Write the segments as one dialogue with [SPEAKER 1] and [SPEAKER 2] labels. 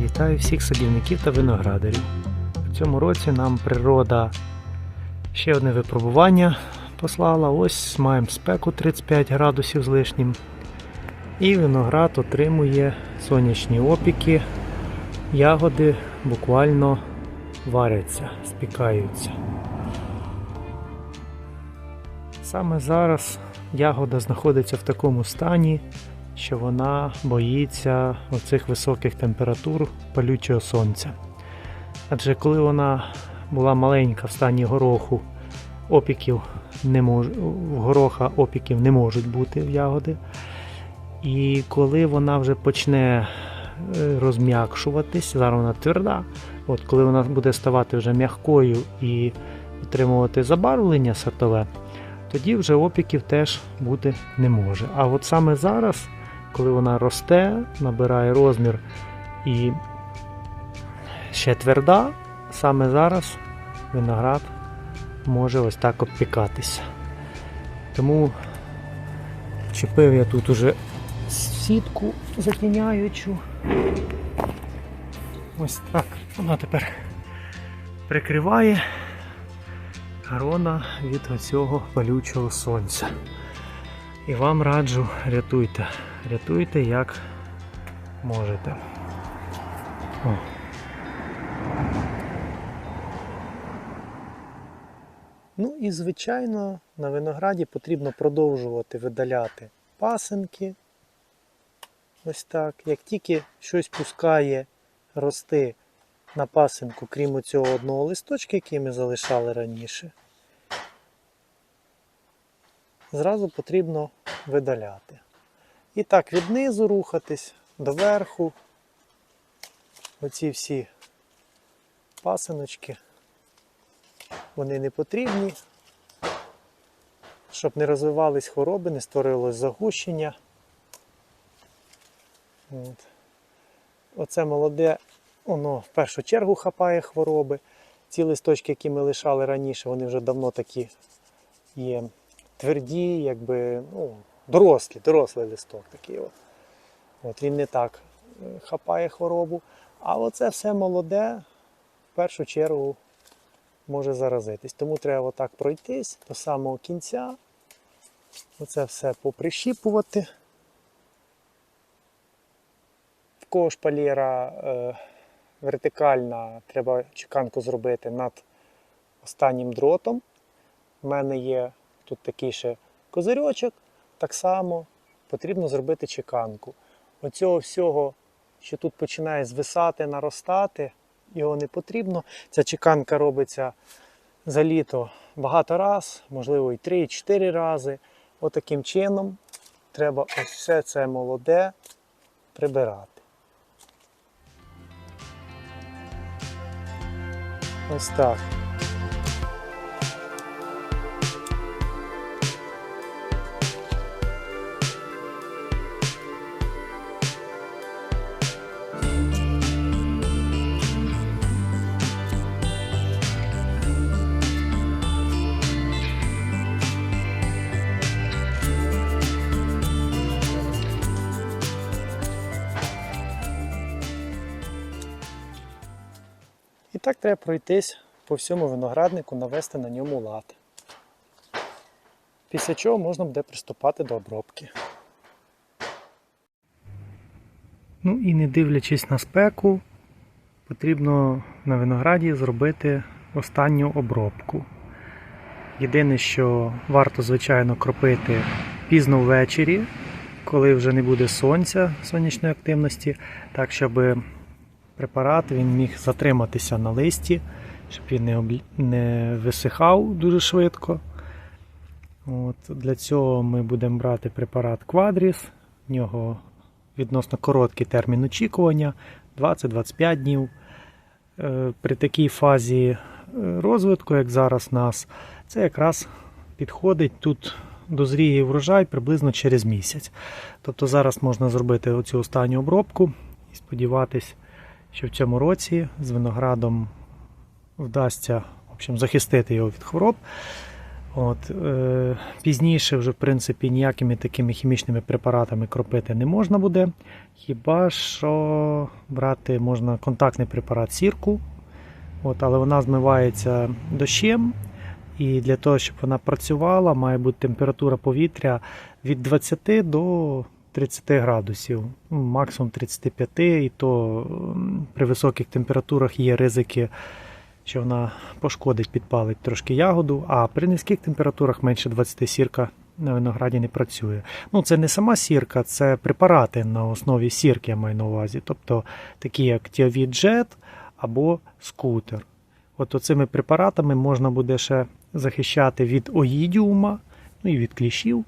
[SPEAKER 1] Вітаю всіх садівників та виноградарів. У цьому році нам природа ще одне випробування послала. Ось маємо спеку 35 градусів з лишнім. І виноград отримує сонячні опіки. Ягоди буквально варяться, спікаються. Саме зараз ягода знаходиться в такому стані, що вона боїться оцих високих температур палючого сонця. Адже коли вона була маленька в стані гороху, опіків не мож... в гороха опіків не можуть бути в ягоди. І коли вона вже почне е, розм'якшуватись, зараз вона тверда, от коли вона буде ставати вже м'якою і отримувати забарвлення сортове, тоді вже опіків теж бути не може. А от саме зараз, коли вона росте, набирає розмір і ще тверда, саме зараз виноград може ось так обпікатися. Тому вчепив я тут уже сітку затіняючу. Ось так вона тепер прикриває грона від оцього палючого сонця. І вам раджу рятуйте. Рятуйте як можете. О. Ну і звичайно на винограді потрібно продовжувати видаляти пасинки. Ось так. Як тільки щось пускає рости на пасинку, крім цього одного листочка, який ми залишали раніше, зразу потрібно видаляти. І так від низу рухатись до верху. Оці всі пасиночки, вони не потрібні, щоб не розвивались хвороби, не створилось загущення. От. Оце молоде, воно в першу чергу хапає хвороби. Ці листочки, які ми лишали раніше, вони вже давно такі є тверді, якби, ну, дорослі, дорослий листок такий. От. От він не так е, хапає хворобу. А оце все молоде, в першу чергу може заразитись. Тому треба отак пройтись до самого кінця. Оце все поприщіпувати. В кого шпалєра е, вертикальна, треба чеканку зробити над останнім дротом. У мене є тут такий ще козирьочок. Так само потрібно зробити чеканку. Оцього всього, що тут починає звисати, наростати, його не потрібно. Ця чеканка робиться за літо багато раз, можливо і 3-4 рази. Отаким чином треба ось все це молоде прибирати. Ось так. Так треба пройтись по всьому винограднику, навести на ньому лад. Після чого можна буде приступати до обробки. Ну і не дивлячись на спеку, потрібно на винограді зробити останню обробку. Єдине, що варто, звичайно, кропити пізно ввечері, коли вже не буде сонця, сонячної активності, так щоб препарат він міг затриматися на листі, щоб він не, облі... не висихав дуже швидко. От, Для цього ми будемо брати препарат Quadris. В нього відносно короткий термін очікування 20-25 днів. Е, При такій фазі е, розвитку, як зараз нас, це якраз підходить тут дозріє врожай приблизно через місяць. Тобто зараз можна зробити оцю останню обробку і сподіватись, що в цьому році з виноградом вдасться в общем, захистити його від хвороб. От, е, пізніше, вже, в принципі, ніякими такими хімічними препаратами кропити не можна буде. Хіба що брати можна контактний препарат сірку, от, але вона змивається дощем. І для того, щоб вона працювала, має бути температура повітря від 20 до 30 градусів, ну, максимум 35, і то при високих температурах є ризики, що вона пошкодить, підпалить трошки ягоду, а при низьких температурах менше 20 сірка на винограді не працює. Ну, це не сама сірка, це препарати на основі сірки, я маю на увазі. Тобто такі як Тіовід Джет або скутер. От оцими препаратами можна буде ще захищати від оїдіума, ну і від кліщів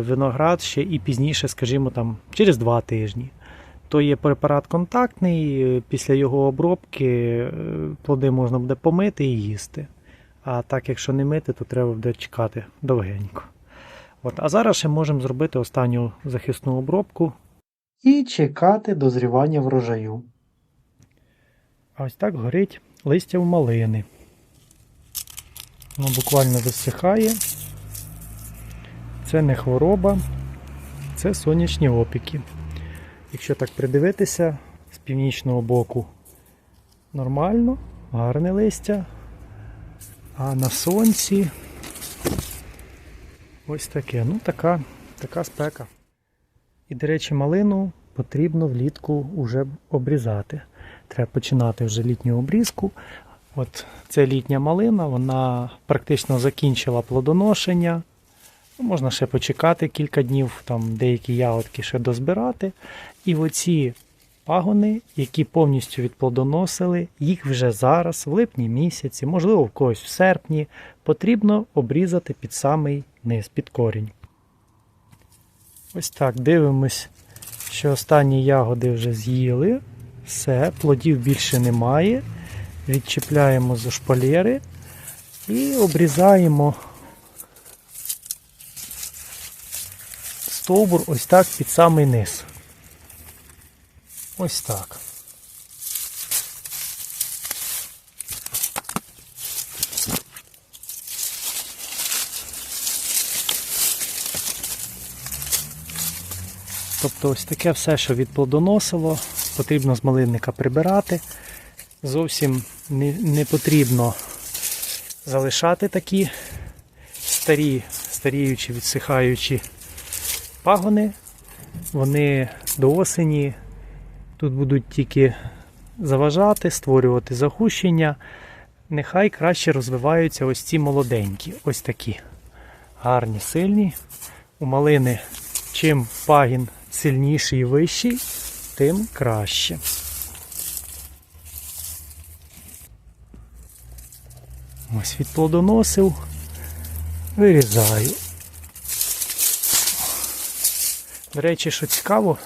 [SPEAKER 1] виноград ще і пізніше, скажімо, там, через два тижні. То є препарат контактний, е, після його обробки е, плоди можна буде помити і їсти. А так, якщо не мити, то треба буде чекати довгенько. От, а зараз ще можемо зробити останню захисну обробку і чекати дозрівання врожаю. А ось так горить листя в малини. Воно буквально висихає. Це не хвороба, це сонячні опіки. Якщо так придивитися з північного боку нормально, гарне листя. А на сонці ось таке. Ну, така, така спека. І, до речі, малину потрібно влітку вже обрізати. Треба починати вже літню обрізку. От це літня малина, вона практично закінчила плодоношення. Ну, Можна ще почекати кілька днів, там деякі ягодки ще дозбирати. І оці пагони, які повністю відплодоносили, їх вже зараз, в липні місяці, можливо, в когось в серпні, потрібно обрізати під самий низ, під корінь. Ось так, дивимось, що останні ягоди вже з'їли. Все, плодів більше немає. Відчіпляємо за шпалери і обрізаємо стовбур ось так під самий низ. Ось так. Тобто ось таке все, що відплодоносило, потрібно з малинника прибирати. Зовсім не, не потрібно залишати такі старі, старіючі, відсихаючі пагони. Вони до осені тут будуть тільки заважати, створювати загущення. Нехай краще розвиваються ось ці молоденькі, ось такі. Гарні, сильні. У малини чим пагін сильніший і вищий, тим краще. Ось відплодоносив, вирізаю. До речі, що цікаво,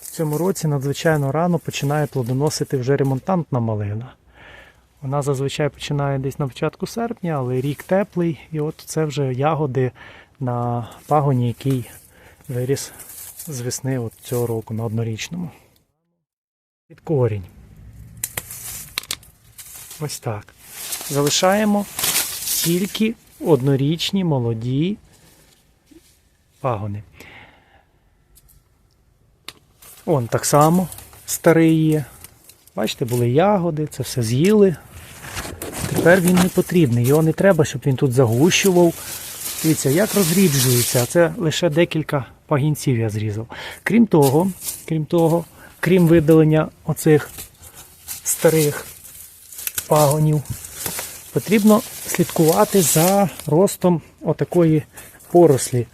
[SPEAKER 1] в цьому році надзвичайно рано починає плодоносити вже ремонтантна малина. Вона зазвичай починає десь на початку серпня, але рік теплий, і от це вже ягоди на пагоні, який виріс з весни от цього року на однорічному. Під корінь. Ось так. Залишаємо тільки однорічні молоді пагони. Он так само старий є. Бачите, були ягоди, це все з'їли. Тепер він не потрібний. Його не треба, щоб він тут загущував. Дивіться, як розріджується, це лише декілька пагінців я зрізав. Крім того, крім того, крім видалення оцих старих пагонів, потрібно слідкувати за ростом отакої порослі.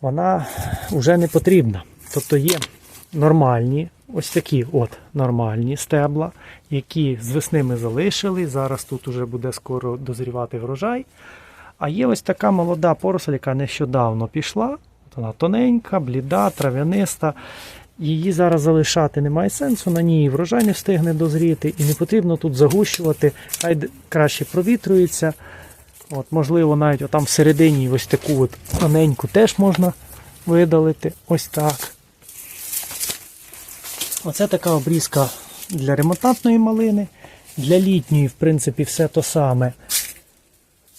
[SPEAKER 1] Вона вже не потрібна. Тобто є нормальні, ось такі от нормальні стебла, які з весни ми залишили. Зараз тут уже буде скоро дозрівати врожай. А є ось така молода поросль, яка нещодавно пішла. От Вона тоненька, бліда, трав'яниста. Її зараз залишати немає сенсу, на ній врожай не встигне дозріти, і не потрібно тут загущувати, хай краще провітрюється. От, можливо, навіть отам всередині ось таку от тоненьку теж можна видалити. Ось так. Оце така обрізка для ремонтантної малини. Для літньої, в принципі, все то саме.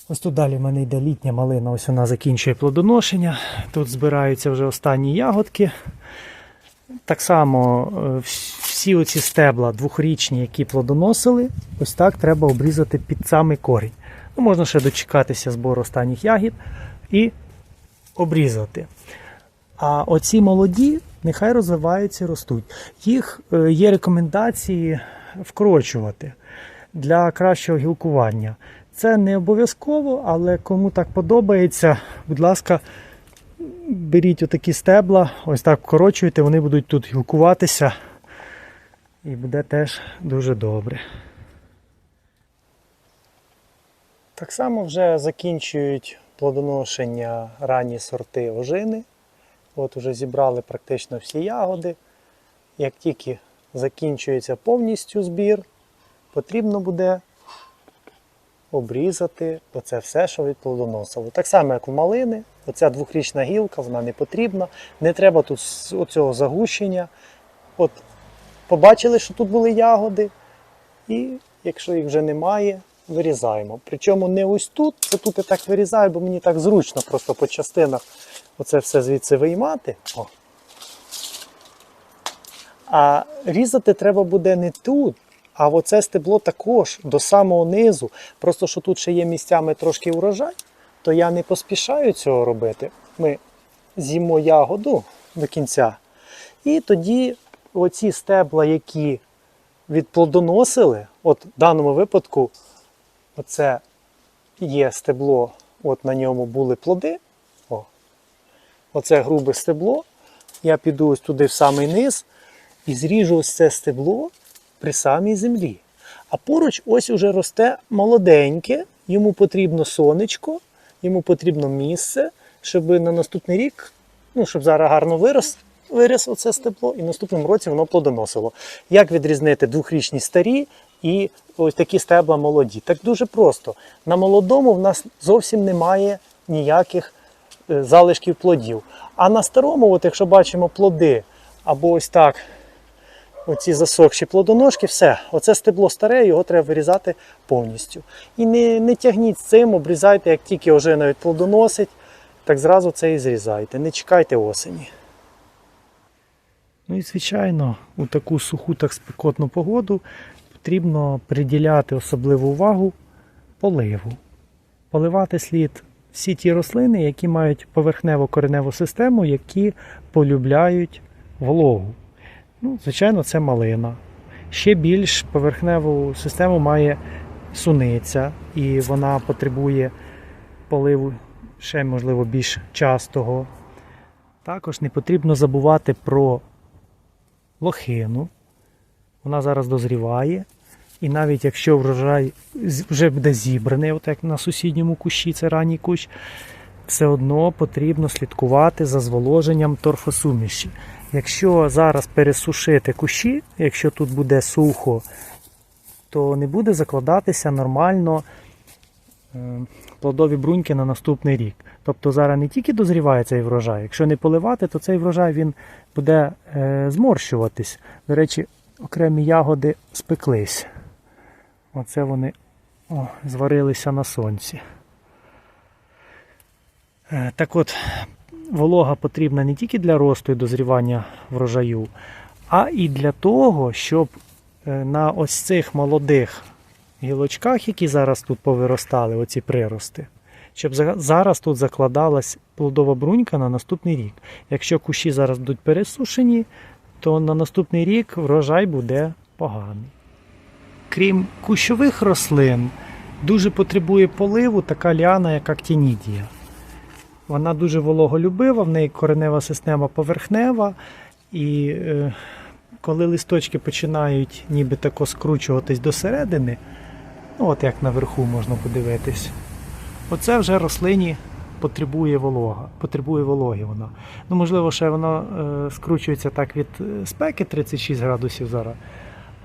[SPEAKER 1] Ось тут далі в мене йде літня малина, ось вона закінчує плодоношення. Тут збираються вже останні ягодки. Так само е, всі оці стебла двохрічні, які плодоносили, ось так треба обрізати під самий корінь. Ну, можна ще дочекатися збору останніх ягід і обрізати. А оці молоді нехай розвиваються і ростуть. Їх е, є рекомендації вкорочувати для кращого гілкування. Це не обов'язково, але кому так подобається, будь ласка, беріть отакі стебла, ось так вкорочуйте, вони будуть тут гілкуватися. І буде теж дуже добре. Так само вже закінчують плодоношення ранні сорти ожини. От уже зібрали практично всі ягоди. Як тільки закінчується повністю збір, потрібно буде обрізати оце все, що відплодоносило. Так само, як у малини, оця двохрічна гілка, вона не потрібна. Не треба тут оцього загущення. От побачили, що тут були ягоди, і якщо їх вже немає, вирізаємо. Причому не ось тут, це тут я так вирізаю, бо мені так зручно просто по частинах оце все звідси виймати. О. А різати треба буде не тут, а оце стебло також до самого низу. Просто що тут ще є місцями трошки урожай, то я не поспішаю цього робити. Ми з'їмо ягоду до кінця. І тоді оці стебла, які відплодоносили, от в даному випадку, оце є стебло, от на ньому були плоди. Оце грубе стебло. Я піду ось туди в самий низ і зріжу ось це стебло при самій землі. А поруч ось уже росте молоденьке, йому потрібно сонечко, йому потрібно місце, щоб на наступний рік, ну, щоб зараз гарно вирос, виріс оце стебло, і наступному році воно плодоносило. Як відрізнити двохрічні старі і ось такі стебла молоді? Так дуже просто. На молодому в нас зовсім немає ніяких залишків плодів. А на старому, от якщо бачимо плоди, або ось так, оці засохші плодоножки, все, оце стебло старе, його треба вирізати повністю. І не, не тягніть з цим, обрізайте, як тільки вже навіть плодоносить, так зразу це і зрізайте. Не чекайте осені. Ну і звичайно, у таку суху так спекотну погоду потрібно приділяти особливу увагу поливу. Поливати слід всі ті рослини, які мають поверхневу кореневу систему, які полюбляють вологу. Ну, звичайно, це малина. Ще більш поверхневу систему має суниця, і вона потребує поливу ще, можливо, більш частого. Також не потрібно забувати про лохину. Вона зараз дозріває. І навіть якщо врожай вже буде зібраний, от як на сусідньому кущі, це ранній кущ, все одно потрібно слідкувати за зволоженням торфосуміші. Якщо зараз пересушити кущі, якщо тут буде сухо, то не буде закладатися нормально е, плодові бруньки на наступний рік. Тобто зараз не тільки дозріває цей врожай, якщо не поливати, то цей врожай він буде е, зморщуватись. До речі, окремі ягоди спеклись. Оце вони о, зварилися на сонці. Е, Так от, волога потрібна не тільки для росту і дозрівання врожаю, а і для того, щоб е, на ось цих молодих гілочках, які зараз тут повиростали, оці прирости, щоб зараз тут закладалась плодова брунька на наступний рік. Якщо кущі зараз будуть пересушені, то на наступний рік врожай буде поганий. Крім кущових рослин, дуже потребує поливу така ліана, як актінідія. Вона дуже вологолюбива, в неї коренева система поверхнева, і е, коли листочки починають ніби тако скручуватись до середини, ну от як наверху можна подивитись, оце вже рослині потребує волога, потребує вологи вона. Ну, можливо, ще вона е, скручується так від е, спеки 36 градусів зараз,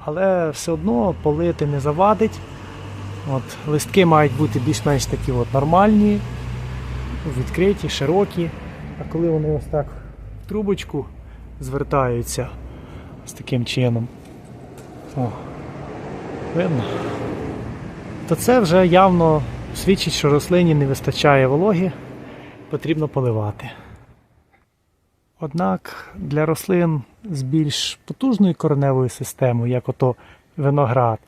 [SPEAKER 1] але все одно полити не завадить. От, листки мають бути більш-менш такі от нормальні, відкриті, широкі. А коли вони ось так в трубочку звертаються з таким чином, о, видно, то це вже явно свідчить, що рослині не вистачає вологи, потрібно поливати. Однак для рослин з більш потужною кореневою системою, як ото виноград,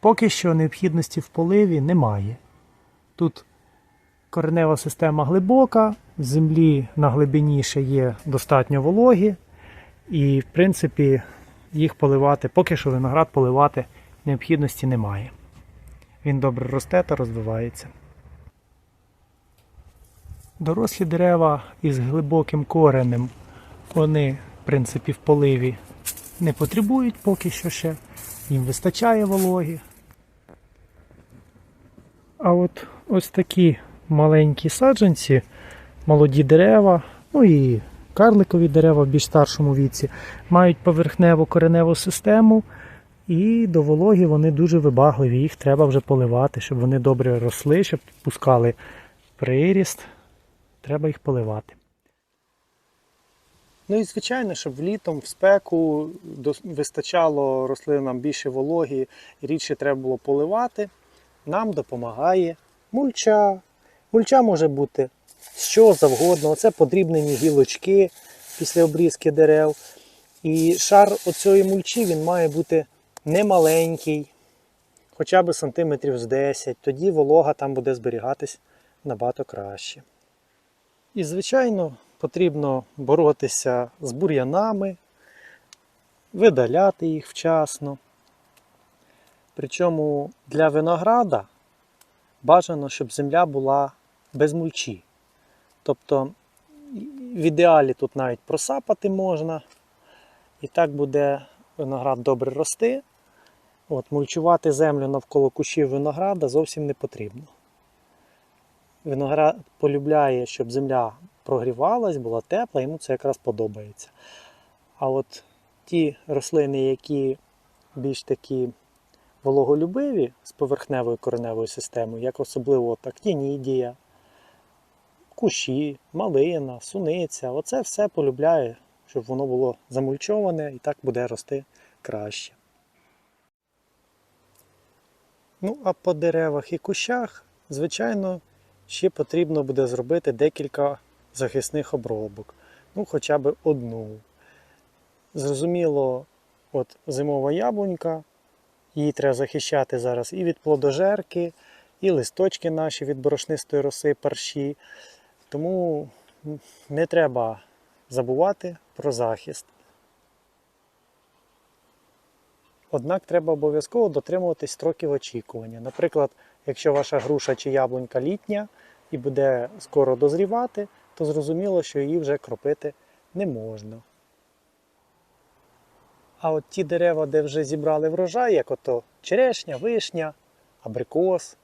[SPEAKER 1] поки що необхідності в поливі немає. Тут коренева система глибока, в землі на глибині ще є достатньо вологі, і, в принципі, їх поливати, поки що виноград поливати необхідності немає. Він добре росте та розвивається. Дорослі дерева із глибоким коренем, вони, в принципі, в поливі не потребують поки що ще. Їм вистачає вологи. А от ось такі маленькі саджанці, молоді дерева, ну і карликові дерева в більш старшому віці, мають поверхневу кореневу систему, і до вологи вони дуже вибагливі. Їх треба вже поливати, щоб вони добре росли, щоб пускали приріст. Треба їх поливати. Ну і звичайно, щоб літом в спеку вистачало рослинам більше вологі, і рідше треба було поливати. Нам допомагає мульча. Мульча може бути що завгодно. Оце подрібнені гілочки після обрізки дерев. І шар оцієї мульчі він має бути немаленький, хоча б сантиметрів з 10. Тоді волога там буде зберігатись набагато краще. І, звичайно, потрібно боротися з бур'янами, видаляти їх вчасно. Причому для винограда бажано, щоб земля була без мульчі. Тобто, в ідеалі тут навіть просапати можна, і так буде виноград добре рости. От, мульчувати землю навколо кущів винограда зовсім не потрібно. Виноград полюбляє, щоб земля прогрівалась, була тепла, йому це якраз подобається. А от ті рослини, які більш такі вологолюбиві з поверхневою кореневою системою, як особливо актінідія, кущі, малина, суниця, оце все полюбляє, щоб воно було замульчоване і так буде рости краще. Ну, а по деревах і кущах, звичайно, ще потрібно буде зробити декілька захисних обробок. Ну, хоча б одну. Зрозуміло, от зимова яблунька, її треба захищати зараз і від плодожерки, і листочки наші від борошнистої роси, парші. Тому не треба забувати про захист. Однак треба обов'язково дотримуватись строків очікування. Наприклад, якщо ваша груша чи яблунька літня і буде скоро дозрівати, то зрозуміло, що її вже кропити не можна. А от ті дерева, де вже зібрали врожай, як ото черешня, вишня, абрикос,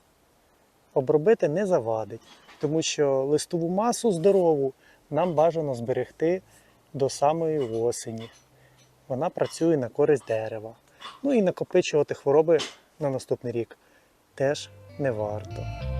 [SPEAKER 1] обробити не завадить, тому що листову масу здорову нам бажано зберегти до самої осені. Вона працює на користь дерева. Ну і накопичувати хвороби на наступний рік теж не варто.